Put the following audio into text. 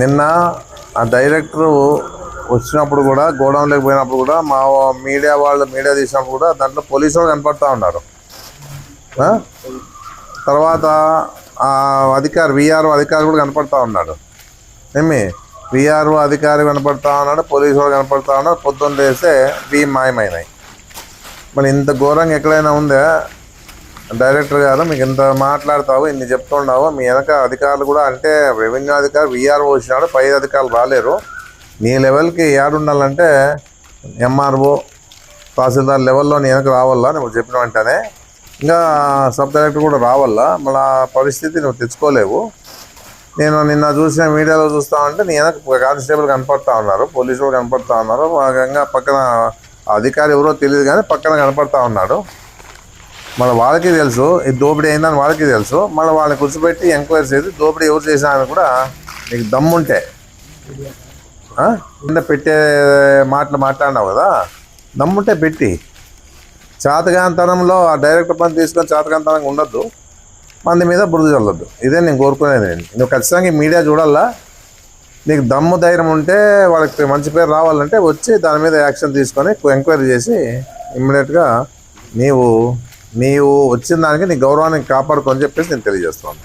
నిన్న ఆ డైరెక్టర్ వచ్చినప్పుడు కూడా గోడౌన్లోకి పోయినప్పుడు కూడా మా మీడియా వాళ్ళు మీడియా తీసినప్పుడు కూడా దాంట్లో పోలీసు వాళ్ళు కనపడుతూ ఉన్నారు. తర్వాత ఆ అధికారి విఆర్ఓ అధికారి కూడా కనపడుతూ ఉన్నాడు. ఏమి? విఆర్ఓ అధికారి కనపడతా ఉన్నాడు పోలీసు వాళ్ళు కనపడతా ఉన్నాడు పొద్దున్న లేస్తే బియ్యం మాయమైనాయి. మరి ఇంత ఘోరంగా ఎక్కడైనా ఉందా? డైరెక్టర్ గారు మీకు ఇంత మాట్లాడతావు ఇన్ని చెప్తున్నావు మీ వెనక అధికారులు కూడా అంటే రెవెన్యూ అధికారి విఆర్ఓ వచ్చినాడు పై అధికారులు రాలేరు. నీ లెవెల్కి ఉండాలంటే ఎంఆర్ఓ తహసీల్దార్ లెవెల్లో నీ వెనక రావాలా? నువ్వు చెప్పిన వెంటనే ఇంకా సబ్ డైరెక్టర్ కూడా రావాలా? మళ్ళీ పరిస్థితి నువ్వు తెచ్చుకోలేవు. నేను నిన్న చూసిన మీడియాలో చూస్తా ఉంటే నేను వెనక కానిస్టేబుల్ కనపడతా ఉన్నారు పోలీసులు కనపడతా ఉన్నారు ఇంకా పక్కన అధికారి ఎవరో తెలియదు కానీ పక్కన కనపడతా ఉన్నాడు. మళ్ళీ వాళ్ళకి తెలుసు ఇది దోపిడీ అయిందని వాళ్ళకి తెలుసు. మళ్ళీ వాళ్ళని కూర్చోబెట్టి ఎంక్వైరీ చేసి దోపిడీ ఎవరు చేసినా కూడా నీకు దమ్ముంటే. కింద పెట్టే మాటలు మాట్లాడినావు కదా దమ్ముంటే పెట్టి. చాతకాంతరంలో ఆ డైరెక్టర్ పని తీసుకొని చాతకాంతరంగా ఉండొద్దు. మంది మీద బురద చల్లొద్దు. ఇదే నేను కోరుకునేది. నేను నువ్వు ఖచ్చితంగా మీడియా చూడాలా? నీకు దమ్ము ధైర్యం ఉంటే వాళ్ళకి మంచి పేరు రావాలంటే వచ్చి దాని మీద యాక్షన్ తీసుకొని ఎంక్వైరీ చేసి ఇమ్మీడియట్గా నీవు నీవు వచ్చిన దానికి నీ గౌరవాన్ని కాపాడుకొని చెప్పేసి నేను తెలియజేస్తాను